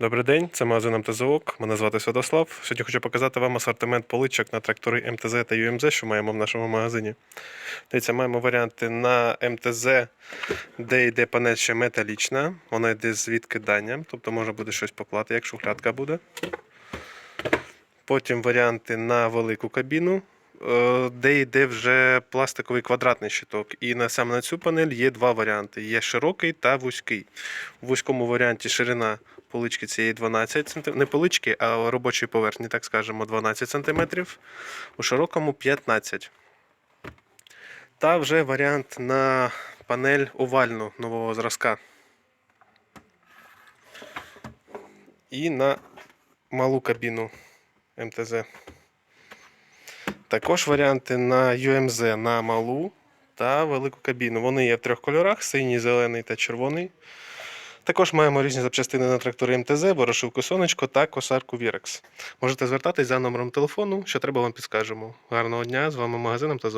Добрий день, це магазин МТЗОК. Мене звати Святослав. Сьогодні хочу показати вам асортимент поличок на трактори МТЗ та ЮМЗ, що маємо в нашому магазині. Дивіться, маємо варіанти на МТЗ, де йде панель ще металічна. Вона йде з відкиданням, тобто можна буде щось поклати, як шухлядка буде. Потім варіанти на велику кабіну, е, де йде вже пластиковий квадратний щиток. І на саме на цю панель є два варіанти: є широкий та вузький. У вузькому варіанті ширина полички цієї 12 см, не полички, а робочої поверхні, так скажемо, 12 см, у широкому 15 Та вже варіант на панель овальну нового зразка. І на малу кабіну МТЗ. Також варіанти на UMZ на малу та велику кабіну. Вони є в трьох кольорах: синій, зелений та червоний. Також маємо різні запчастини на трактори МТЗ, ворошилку сонечко та косарку Вірекс. Можете звертатись за номером телефону, що треба вам підскажемо. Гарного дня! З вами магазин МТЗ.